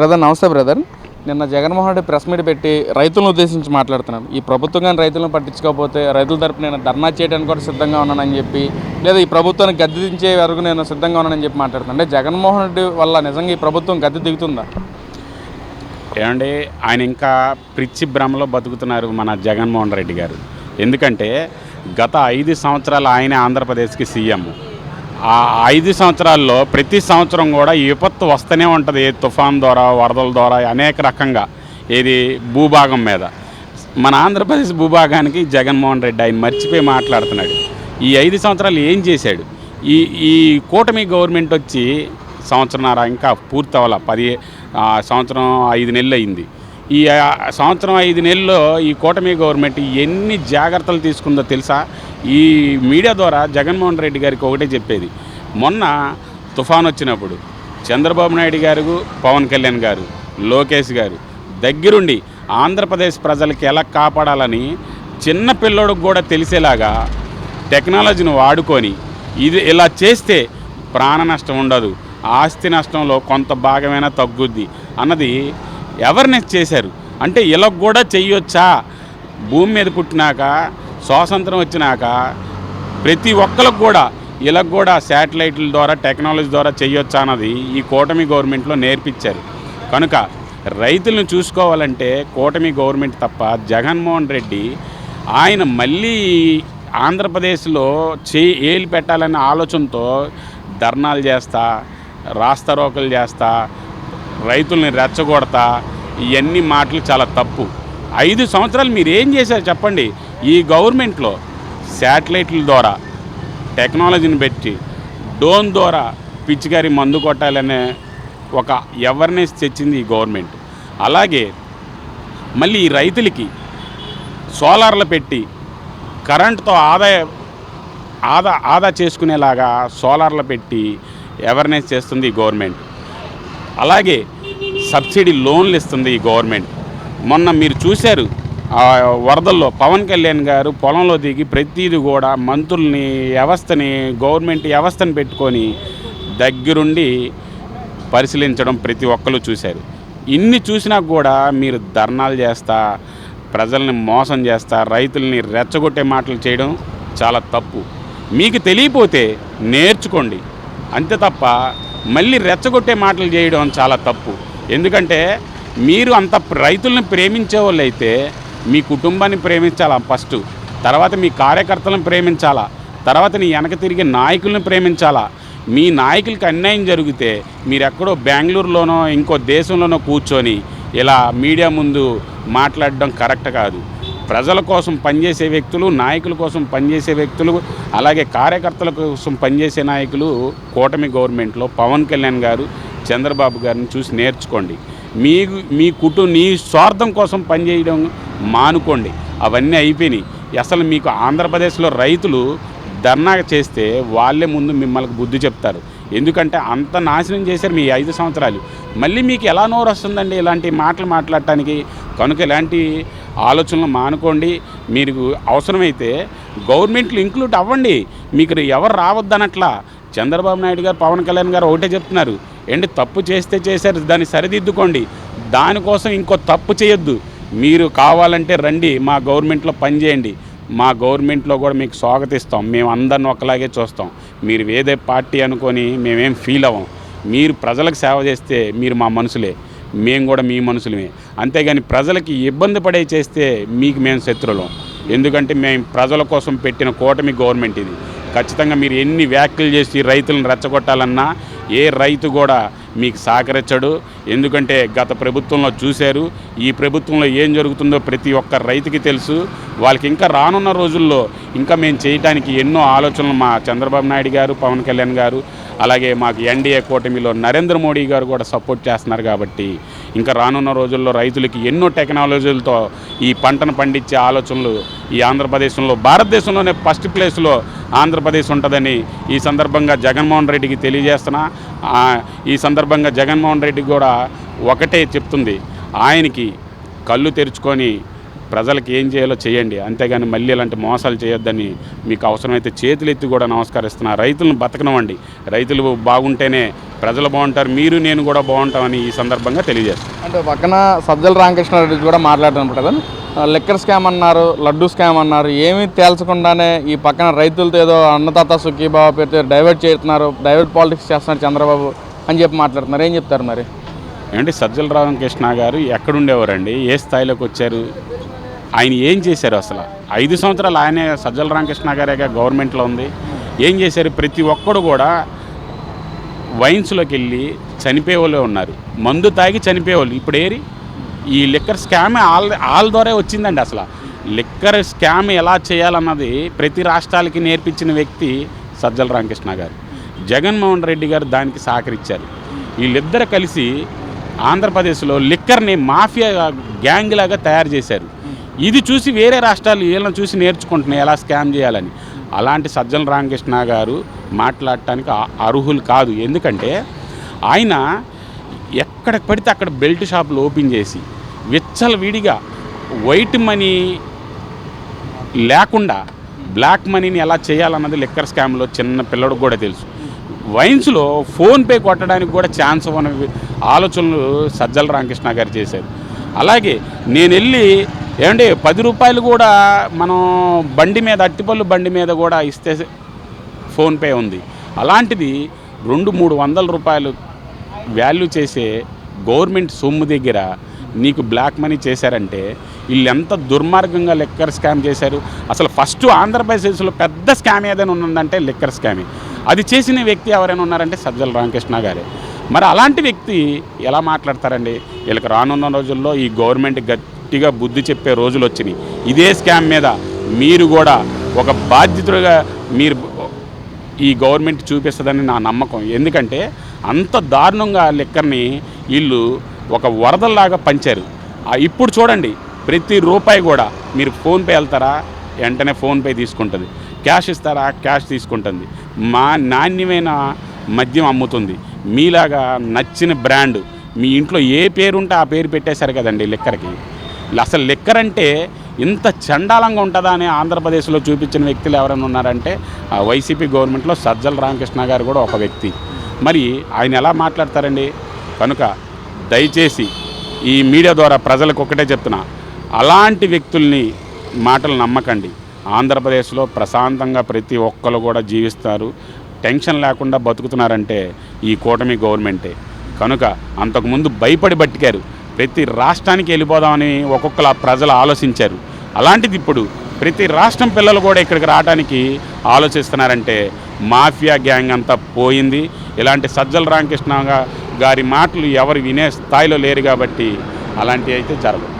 Brother నమస్తే brother. నిన్న Jaganmohan Reddy press meet పెట్టి రైతులను ఉద్దేశించి మాట్లాడుతున్నాను. ఈ ప్రభుత్వం కానీ రైతులను పట్టించుకోకపోతే రైతుల తరపు నేను ధర్నా చేయడానికి కూడా సిద్ధంగా ఉన్నానని చెప్పి లేదా ఈ ప్రభుత్వాన్ని గద్దె దించే వరకు నేను సిద్ధంగా ఉన్నానని చెప్పి మాట్లాడుతున్నాను. అంటే జగన్మోహన్ రెడ్డి వల్ల నిజంగా ఈ ప్రభుత్వం గద్దె దిగుతుందా? ఏమండి ఆయన ఇంకా పిచ్చి భ్రమలో బతుకుతున్నారు మన జగన్మోహన్ రెడ్డి గారు. ఎందుకంటే గత ఐదు సంవత్సరాలు ఆయన ఆంధ్రప్రదేశ్కి సీఎం. ఆ ఐదు సంవత్సరాల్లో ప్రతి సంవత్సరం కూడా ఈ విపత్తు వస్తూనే ఉంటుంది తుఫాన్ ద్వారా వరదల ద్వారా అనేక రకంగా ఏది భూభాగం మీద. మన ఆంధ్రప్రదేశ్ భూభాగానికి జగన్మోహన్ రెడ్డి ఆయన మర్చిపోయి మాట్లాడుతున్నాడు. ఈ ఐదు సంవత్సరాలు ఏం చేశాడు? ఈ ఈ కూటమి గవర్నమెంట్ వచ్చి సంవత్సరంన్నర ఇంకా పూర్తి అవ్వాల పది ఆ, సంవత్సరం ఐదు నెలలు అయింది ఈ సంవత్సరం ఐదు నెలల్లో ఈ కూటమి గవర్నమెంట్ ఎన్ని జాగ్రత్తలు తీసుకుందో తెలుసా? ఈ మీడియా ద్వారా జగన్మోహన్ రెడ్డి గారికి ఒకటే చెప్పేది. మొన్న తుఫాన్ వచ్చినప్పుడు చంద్రబాబు నాయుడు గారు పవన్ కళ్యాణ్ గారు లోకేష్ గారు దగ్గరుండి ఆంధ్రప్రదేశ్ ప్రజలకి ఎలా కాపాడాలని చిన్న పిల్లోడికి కూడా తెలిసేలాగా టెక్నాలజీని వాడుకొని ఇది ఇలా చేస్తే ప్రాణ నష్టం ఉండదు ఆస్తి నష్టంలో కొంత భాగమైనా తగ్గుద్ది అన్నది అవేర్నెస్ చేశారు. అంటే ఇలా కూడా చెయ్యొచ్చా భూమి మీద పుట్టినాక స్వాతంత్రం వచ్చినాక ప్రతి ఒక్కరికి కూడా ఇలా కూడా శాటిలైట్ల ద్వారా టెక్నాలజీ ద్వారా చేయొచ్చా అన్నది ఈ కూటమి గవర్నమెంట్లో నేర్పించారు. కనుక రైతులను చూసుకోవాలంటే కూటమి గవర్నమెంట్ తప్ప జగన్మోహన్ రెడ్డి ఆయన మళ్ళీ ఆంధ్రప్రదేశ్లో చేయి ఏలు పెట్టాలనే ఆలోచనతో ధర్నాలు చేస్తా రాస్తారోకలు చేస్తా రైతుల్ని రెచ్చగొడతా ఇవన్నీ మాటలు చాలా తప్పు. ఐదు సంవత్సరాలు మీరు ఏం చేశారు చెప్పండి? ఈ గవర్నమెంట్లో శాటిలైట్ల ద్వారా టెక్నాలజీని పెట్టి డోన్ ద్వారా పిచ్చిగారి మందు కొట్టాలనే ఒక అవేర్నెస్ తెచ్చింది ఈ గవర్నమెంట్. అలాగే మళ్ళీ ఈ రైతులకి సోలార్లు పెట్టి కరెంటుతో ఆదాయ ఆదా ఆదా చేసుకునేలాగా సోలార్లు పెట్టి అవేర్నెస్ చేస్తుంది ఈ గవర్నమెంట్. అలాగే సబ్సిడీ లోన్లు ఇస్తుంది ఈ గవర్నమెంట్. మొన్న మీరు చూశారు ఆ వరదల్లో పవన్ కళ్యాణ్ గారు పొలంలో దిగి ప్రతిదీ కూడా మంత్రుల్ని వ్యవస్థని గవర్నమెంట్ వ్యవస్థను పెట్టుకొని దగ్గరుండి పరిశీలించడం ప్రతి ఒక్కరు చూశారు. ఇన్ని చూసినా కూడా మీరు ధర్నాలు చేస్తా ప్రజల్ని మోసం చేస్తా రైతుల్ని రెచ్చగొట్టే మాటలు చేయడం చాలా తప్పు. మీకు తెలియపోతే నేర్చుకోండి. అంతే తప్ప మళ్ళీ రెచ్చగొట్టే మాటలు చేయడం చాలా తప్పు. ఎందుకంటే మీరు అంత రైతులను ప్రేమించే వాళ్ళైతే మీ కుటుంబాన్ని ప్రేమించాలా ఫస్ట్? తర్వాత మీ కార్యకర్తలను ప్రేమించాలా? తర్వాత నీ వెనక తిరిగి నాయకులను ప్రేమించాలా? మీ నాయకులకి అన్యాయం జరిగితే మీరు ఎక్కడో బెంగళూరులోనో ఇంకో దేశంలోనో కూర్చొని ఇలా మీడియా ముందు మాట్లాడడం కరెక్ట్ కాదు. ప్రజల కోసం పనిచేసే వ్యక్తులు నాయకుల కోసం పనిచేసే వ్యక్తులు అలాగే కార్యకర్తల కోసం పనిచేసే నాయకులు కూటమి గవర్నమెంట్లో పవన్ కళ్యాణ్ గారు చంద్రబాబు గారిని చూసి నేర్చుకోండి. మీ మీ కుటుంబ నీ స్వార్థం కోసం పనిచేయడం మానుకోండి. అవన్నీ అయిపోయినాయి. అసలు మీకు ఆంధ్రప్రదేశ్లో రైతులు ధర్నా చేస్తే వాళ్ళే ముందు మిమ్మల్ని బుద్ధి చెప్తారు. ఎందుకంటే అంత నాశనం చేశారు మీ ఐదు సంవత్సరాలు. మళ్ళీ మీకు ఎలా నోరు వస్తుందండి ఇలాంటి మాటలు మాట్లాడటానికి? కనుక ఇలాంటి ఆలోచనలు మానుకోండి. మీరు అవసరమైతే గవర్నమెంట్లు ఇంక్లూడ్ అవ్వండి. మీకు ఎవరు రావద్దనట్లా. చంద్రబాబు నాయుడు గారు పవన్ కళ్యాణ్ గారు ఒకటే చెప్తున్నారు. ఏంటి? తప్పు చేస్తే చేశారు. దాన్ని సరిదిద్దుకోండి. దానికోసం ఇంకో తప్పు చేయొద్దు. మీరు కావాలంటే రండి. మా గవర్నమెంట్లో పనిచేయండి మా గవర్నమెంట్లో కూడా మీకు స్వాగతిస్తాం. మేము అందరిని ఒకలాగే చూస్తాం. మీరు వేదే పార్టీ అనుకొని మేమేం ఫీల్ అవ్వం. మీరు ప్రజలకు సేవ చేస్తే మీరు మా మనుషులే. మేము కూడా మీ మనుషులమే. అంతేగాని ప్రజలకి ఇబ్బంది పడే చేస్తే మీకు మేము శత్రులం. ఎందుకంటే మేము ప్రజల కోసం పెట్టిన కూటమి గవర్నమెంట్ ఇది. ఖచ్చితంగా మీరు ఎన్ని వ్యాఖ్యలు చేసి రైతులను రెచ్చగొట్టాలన్నా ఏ రైతు కూడా మీకు సహకరించడు. ఎందుకంటే గత ప్రభుత్వంలో చూశారు ఈ ప్రభుత్వంలో ఏం జరుగుతుందో ప్రతి ఒక్క రైతుకి తెలుసు. వాళ్ళకి ఇంకా రానున్న రోజుల్లో ఇంకా మేము చేయడానికి ఎన్నో ఆలోచనలు మా చంద్రబాబు నాయుడు గారు పవన్ కళ్యాణ్ గారు అలాగే మాకు ఎన్డీఏ కూటమిలో నరేంద్ర మోడీ గారు కూడా సపోర్ట్ చేస్తున్నారు కాబట్టి ఇంకా రానున్న రోజుల్లో రైతులకి ఎన్నో టెక్నాలజీలతో ఈ పంటను పండించే ఆలోచనలు ఈ ఆంధ్రప్రదేశ్లో భారతదేశంలోనే ఫస్ట్ ప్లేస్లో ఆంధ్రప్రదేశ్ ఉంటుందని ఈ సందర్భంగా జగన్మోహన్ రెడ్డికి తెలియజేస్తున్నా. ఈ సందర్భంగా జగన్మోహన్ రెడ్డి కూడా ఒకటే చెప్తుంది. ఆయనకి కళ్ళు తెరుచుకొని ప్రజలకు ఏం చేయాలో చేయండి. అంతేగాని మళ్ళీ ఇలాంటి మోసాలు చేయొద్దని మీకు అవసరమైతే చేతులు ఎత్తి కూడా నమస్కరిస్తున్నా. రైతులను బతకనివ్వండి. రైతులు బాగుంటేనే ప్రజలు బాగుంటారు. మీరు నేను కూడా బాగుంటామని ఈ సందర్భంగా తెలియజేస్తాను అంటే పక్కన సజ్జల రామకృష్ణారెడ్డి కూడా మాట్లాడడం కదా? లిక్కర్ స్కామ్ అన్నారు లడ్డు స్కామ్ అన్నారు ఏమీ తేల్చకుండానే ఈ పక్కన రైతులతో ఏదో అన్నదాత సుఖీబాబు పెడితే డైవర్ట్ చేస్తున్నారు డైవర్ట్ పాలిటిక్స్ చేస్తున్నారు చంద్రబాబు అని చెప్పి మాట్లాడుతున్నారు. ఏం చెప్తారు మరి? ఏమంటే సజ్జల రామకృష్ణ గారు ఎక్కడుండేవారండి? ఏ స్థాయిలోకి వచ్చారు? ఆయన ఏం చేశారు అసలు? ఐదు సంవత్సరాలు ఆయనే సజ్జల రామకృష్ణ గారేగా గవర్నమెంట్లో ఉంది. ఏం చేశారు? ప్రతి ఒక్కడు కూడా వైన్స్లోకి వెళ్ళి చనిపోయేవాళ్ళే ఉన్నారు. మందు తాగి చనిపోయేవాళ్ళు. ఇప్పుడు ఏరి? ఈ లిక్కర్ స్కామ్ ఆల్ ఆల్ ద్వారా వచ్చిందండి అసలు. లిక్కర్ స్కామ్ ఎలా చేయాలన్నది ప్రతి రాష్ట్రాలకి నేర్పించిన వ్యక్తి సజ్జల రామకృష్ణ గారు. జగన్మోహన్ రెడ్డి గారు దానికి సహకరించారు. వీళ్ళిద్దరు కలిసి ఆంధ్రప్రదేశ్లో లిక్కర్ని మాఫియా గ్యాంగ్ లాగా తయారు చేశారు. ఇది చూసి వేరే రాష్ట్రాలు వీళ్ళని చూసి నేర్చుకుంటున్నాయి ఎలా స్కామ్ చేయాలని. అలాంటి సజ్జల రామకృష్ణ గారు మాట్లాడటానికి అర్హులు కాదు. ఎందుకంటే ఆయన ఎక్కడ పడితే అక్కడ బెల్ట్ షాపులు ఓపెన్ చేసి విచ్చల విడిగా వైట్ మనీ లేకుండా బ్లాక్ మనీని ఎలా చేయాలన్నది లిక్కర్ స్కామ్లో చిన్న పిల్లడికి కూడా తెలుసు. వైన్స్లో ఫోన్పే కొట్టడానికి కూడా ఛాన్స్ ఉన్న ఆలోచనలు సజ్జల రామకృష్ణ గారు చేశారు. అలాగే నేను వెళ్ళి ఏమండి పది రూపాయలు కూడా మనం బండి మీద అట్టిపళ్ళు బండి మీద కూడా ఇస్తే ఫోన్పే ఉంది. అలాంటిది రెండు మూడు వందల రూపాయలు వాల్యూ చేసే గవర్నమెంట్ సొమ్ము దగ్గర నీకు బ్లాక్ మనీ చేశారంటే వీళ్ళు ఎంత దుర్మార్గంగా లిక్కర్ స్కామ్ చేశారు? అసలు ఫస్ట్ ఆంధ్రప్రదేశ్లో పెద్ద స్కామ్ ఏదైనా ఉన్నదంటే లిక్కర్ స్కామే. అది చేసిన వ్యక్తి ఎవరైనా ఉన్నారంటే సజ్జల రామకృష్ణ గారే. మరి అలాంటి వ్యక్తి ఎలా మాట్లాడతారండి? వీళ్ళకి రానున్న రోజుల్లో ఈ గవర్నమెంట్ గట్టిగా బుద్ధి చెప్పే రోజులు వచ్చినాయి. ఇదే స్కామ్ మీద మీరు కూడా ఒక బాధ్యతగా మీరు ఈ గవర్నమెంట్ చూపిస్తుందని నా నమ్మకం. ఎందుకంటే అంత దారుణంగా లెక్కర్ని వీళ్ళు ఒక వరదల్లాగా పంచారు. ఇప్పుడు చూడండి ప్రతి రూపాయి కూడా మీరు ఫోన్పే వెళ్తారా? వెంటనే ఫోన్పే తీసుకుంటుంది. క్యాష్ ఇస్తారా? క్యాష్ తీసుకుంటుంది. మా నాణ్యమైన మద్యం అమ్ముతుంది. మీలాగా నచ్చిన బ్రాండ్ మీ ఇంట్లో ఏ పేరు ఉంటే ఆ పేరు పెట్టేశారు కదండి లిక్కర్కి. అసలు లిక్కర్ అంటే ఇంత చండాలంగా ఉంటుందా అని ఆంధ్రప్రదేశ్లో చూపించిన వ్యక్తులు ఎవరైనా ఉన్నారంటే ఆ వైసీపీ గవర్నమెంట్లో సజ్జల రామకృష్ణ గారు కూడా ఒక వ్యక్తి. మరి ఆయన ఎలా మాట్లాడతారండి? కనుక దయచేసి ఈ మీడియా ద్వారా ప్రజలకు ఒకటే చెప్తున్నా. అలాంటి వ్యక్తుల్ని మాటలు నమ్మకండి. ఆంధ్రప్రదేశ్లో ప్రశాంతంగా ప్రతి ఒక్కరు కూడా జీవిస్తారు. టెన్షన్ లేకుండా బతుకుతున్నారంటే ఈ కూటమి గవర్నమెంటే. కనుక అంతకుముందు భయపడి బట్టికారు ప్రతి రాష్ట్రానికి వెళ్ళిపోదామని ఒక్కొక్కరు ప్రజలు ఆలోచించారు. అలాంటిది ఇప్పుడు ప్రతి రాష్ట్రం పిల్లలు కూడా ఇక్కడికి రావడానికి ఆలోచిస్తున్నారంటే మాఫియా గ్యాంగ్ అంతా పోయింది. ఇలాంటి సజ్జల రామకృష్ణ గారి మాటలు ఎవరు వినే స్థాయిలో లేరు కాబట్టి అలాంటివి అయితే జరగవు.